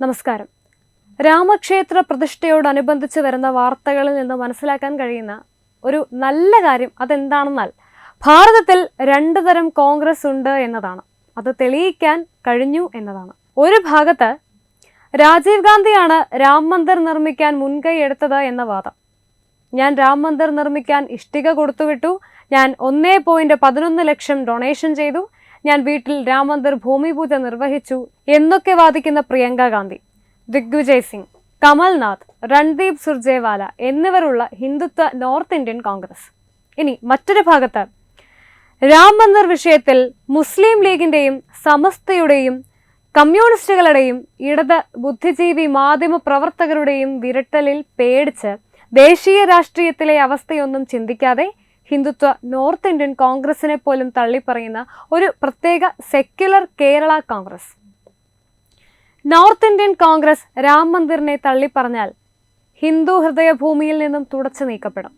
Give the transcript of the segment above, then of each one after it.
നമസ്കാരം. രാമക്ഷേത്ര പ്രതിഷ്ഠയോടനുബന്ധിച്ച് വരുന്ന വാർത്തകളിൽ നിന്ന് മനസ്സിലാക്കാൻ കഴിയുന്ന ഒരു നല്ല കാര്യം അതെന്താണെന്നാൽ ഭാരതത്തിൽ രണ്ടു തരം കോൺഗ്രസ് ഉണ്ട് എന്നതാണ്. അത് തെളിയിക്കാൻ കഴിഞ്ഞു എന്നതാണ്. ഒരു ഭാഗത്ത് രാജീവ് ഗാന്ധിയാണ് രാം മന്ദിർ നിർമ്മിക്കാൻ മുൻകൈ എടുത്തത് എന്ന വാദം. ഞാൻ രാം മന്ദിർ നിർമ്മിക്കാൻ ഇഷ്ടിക കൊടുത്തുവിട്ടു. ഞാൻ ഒന്നേ പോയിന്റ് പതിനൊന്ന് ലക്ഷം ഡൊണേഷൻ ചെയ്തു. ഞാൻ വീട്ടിൽ രാം മന്ദിർ ഭൂമി പൂജ നിർവഹിച്ചു എന്നൊക്കെ വാദിക്കുന്ന പ്രിയങ്ക ഗാന്ധി ദിഗ്വിജയ് സിംഗ് കമൽനാഥ് രൺദീപ് സുർജേവാല എന്നിവരുള്ള ഹിന്ദുത്വ നോർത്ത് ഇന്ത്യൻ കോൺഗ്രസ്. ഇനി മറ്റൊരു ഭാഗത്ത് രാം വിഷയത്തിൽ മുസ്ലിം ലീഗിന്റെയും സമസ്തയുടെയും കമ്മ്യൂണിസ്റ്റുകളുടെയും ഇടത് ബുദ്ധിജീവി മാധ്യമ പ്രവർത്തകരുടെയും വിരട്ടലിൽ പേടിച്ച് ദേശീയ രാഷ്ട്രീയത്തിലെ അവസ്ഥയൊന്നും ചിന്തിക്കാതെ ഹിന്ദുത്വ നോർത്ത് ഇന്ത്യൻ കോൺഗ്രസിനെ പോലും തള്ളിപ്പറയുന്ന ഒരു പ്രത്യേക secular Kerala Congress. North Indian Congress Ram മന്ദിറിനെ തള്ളിപ്പറഞ്ഞാൽ ഹിന്ദു ഹൃദയഭൂമിയിൽ നിന്നും തുടച്ചു നീക്കപ്പെടും.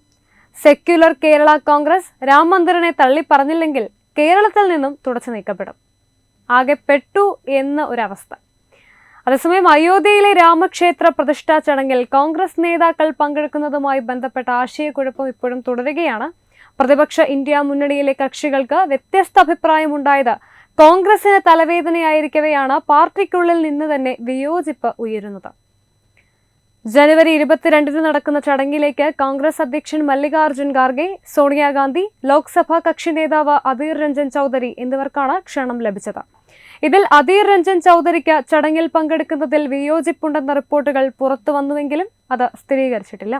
സെക്യുലർ കേരള കോൺഗ്രസ് രാം മന്ദിറിനെ തള്ളിപ്പറഞ്ഞില്ലെങ്കിൽ കേരളത്തിൽ നിന്നും തുടച്ചു നീക്കപ്പെടും. ആകെ പെട്ടു എന്ന ഒരവസ്ഥ. അതേസമയം അയോധ്യയിലെ രാമക്ഷേത്ര പ്രതിഷ്ഠാ ചടങ്ങിൽ കോൺഗ്രസ് നേതാക്കൾ പങ്കെടുക്കുന്നതുമായി ബന്ധപ്പെട്ട ആശയക്കുഴപ്പം ഇപ്പോഴും തുടരുകയാണ്. പ്രതിപക്ഷ ഇന്ത്യ മുന്നണിയിലെ കക്ഷികൾക്ക് വ്യത്യസ്ത അഭിപ്രായമുണ്ടായത്. കോൺഗ്രസിന് തലവേദനയായിരിക്കവെയാണ് പാർട്ടിക്കുള്ളിൽ നിന്ന് തന്നെ വിയോജിപ്പ് ഉയരുന്നത്. ജനുവരി ഇരുപത്തിരണ്ടിന് നടക്കുന്ന ചടങ്ങിലേക്ക് കോൺഗ്രസ് അധ്യക്ഷൻ മല്ലികാർജുൻ ഖാർഗെ സോണിയാഗാന്ധി ലോക്സഭാ കക്ഷി നേതാവ് അധീർ രഞ്ജൻ ചൗധരി എന്നിവർക്കാണ് ക്ഷണം ലഭിച്ചത്. ഇതിൽ അധീർ രഞ്ജൻ ചൗധരിക്ക് ചടങ്ങിൽ പങ്കെടുക്കുന്നതിൽ വിയോജിപ്പുണ്ടെന്ന റിപ്പോർട്ടുകൾ പുറത്തു വന്നുവെങ്കിലും അത് സ്ഥിരീകരിച്ചിട്ടില്ല.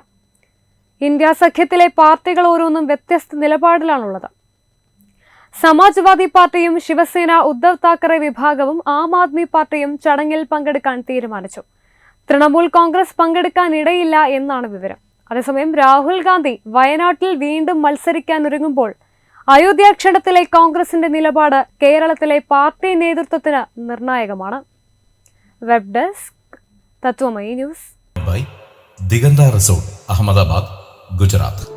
ഇന്ത്യ സഖ്യത്തിലെ പാർട്ടികൾ ഓരോന്നും വ്യത്യസ്ത നിലപാടിലാണുള്ളത്. സമാജ്വാദി പാർട്ടിയും ശിവസേന ഉദ്ധവ് താക്കറെ വിഭാഗവും ആം ആദ്മി പാർട്ടിയും ചടങ്ങിൽ പങ്കെടുക്കാൻ തീരുമാനിച്ചു. തൃണമൂൽ കോൺഗ്രസ് പങ്കെടുക്കാനിടയില്ല എന്നാണ് വിവരം. അതേസമയം രാഹുൽ ഗാന്ധി വയനാട്ടിൽ വീണ്ടും മത്സരിക്കാൻ ഒരുങ്ങുമ്പോൾ അയോധ്യ ക്ഷണത്തിലെ കോൺഗ്രസിന്റെ നിലപാട് കേരളത്തിലെ പാർട്ടി നേതൃത്വത്തിന് നിർണായകമാണ്. Web desk Tathvamayi news. Diganta resort Ahmedabad. Gujarat.